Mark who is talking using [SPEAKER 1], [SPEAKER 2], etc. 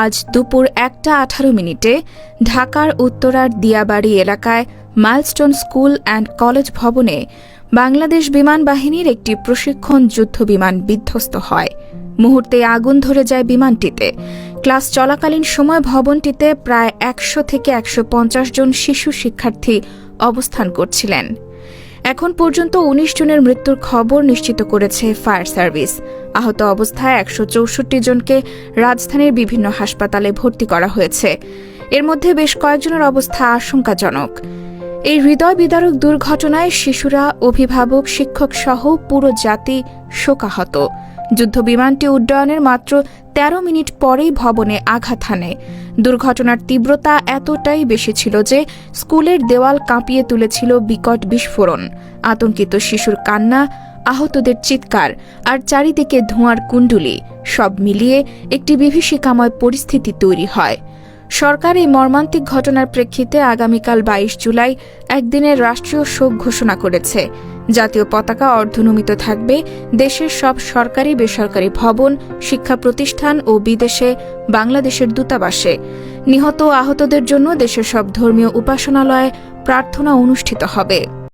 [SPEAKER 1] আজ দুপুর একটা আঠারো মিনিটে ঢাকার উত্তরার দিয়াবাড়ি এলাকায় মাইলস্টোন স্কুল অ্যান্ড কলেজ ভবনে বাংলাদেশ বিমান বাহিনীর একটি প্রশিক্ষণ যুদ্ধ বিমান বিধ্বস্ত হয়। মুহূর্তে আগুন ধরে যায় বিমানটিতে। ক্লাস চলাকালীন সময় ভবনটিতে প্রায় একশো থেকে একশো পঞ্চাশ জন শিশু শিক্ষার্থী অবস্থান করছিলেন। এখন পর্যন্ত উনিশ জনের মৃত্যুর খবর নিশ্চিত করেছে ফায়ার সার্ভিস। আহত অবস্থায় একশো চৌষট্টি জনকে রাজধানীর বিভিন্ন হাসপাতালে ভর্তি করা হয়েছে। এর মধ্যে বেশ কয়েকজনের অবস্থা আশঙ্কাজনক। এই হৃদয় বিদারক দুর্ঘটনায় শিশুরা, অভিভাবক, শিক্ষক সহ পুরো জাতি শোকাহত। যুদ্ধ বিমানটি উড্ডয়নের মাত্র ১৩ মিনিট পরেই ভবনে আঘাত হানে। দুর্ঘটনার তীব্রতা এতটাই বেশি ছিল যে স্কুলের দেওয়াল কাঁপিয়ে তুলেছিল বিকট বিস্ফোরণ। আতঙ্কিত শিশুর কান্না, আহতদের চিৎকার আর চারিদিকে ধোঁয়ার কুণ্ডুলি সব মিলিয়ে একটি বিভীষিকাময় পরিস্থিতি তৈরি হয়। সরকার এই মর্মান্তিক ঘটনার প্রেক্ষিতে আগামীকাল বাইশ জুলাই একদিনের রাষ্ট্রীয় শোক ঘোষণা করেছে। জাতীয় পতাকা অর্ধনমিত থাকবে, দেশের সব সরকারি বেসরকারি ভবন, শিক্ষা প্রতিষ্ঠান ও বিদেশে, বাংলাদেশের দূতাবাসে। নিহত আহতদের জন্য দেশের সব ধর্মীয় উপাসনালয়ে প্রার্থনা অনুষ্ঠিত হবে।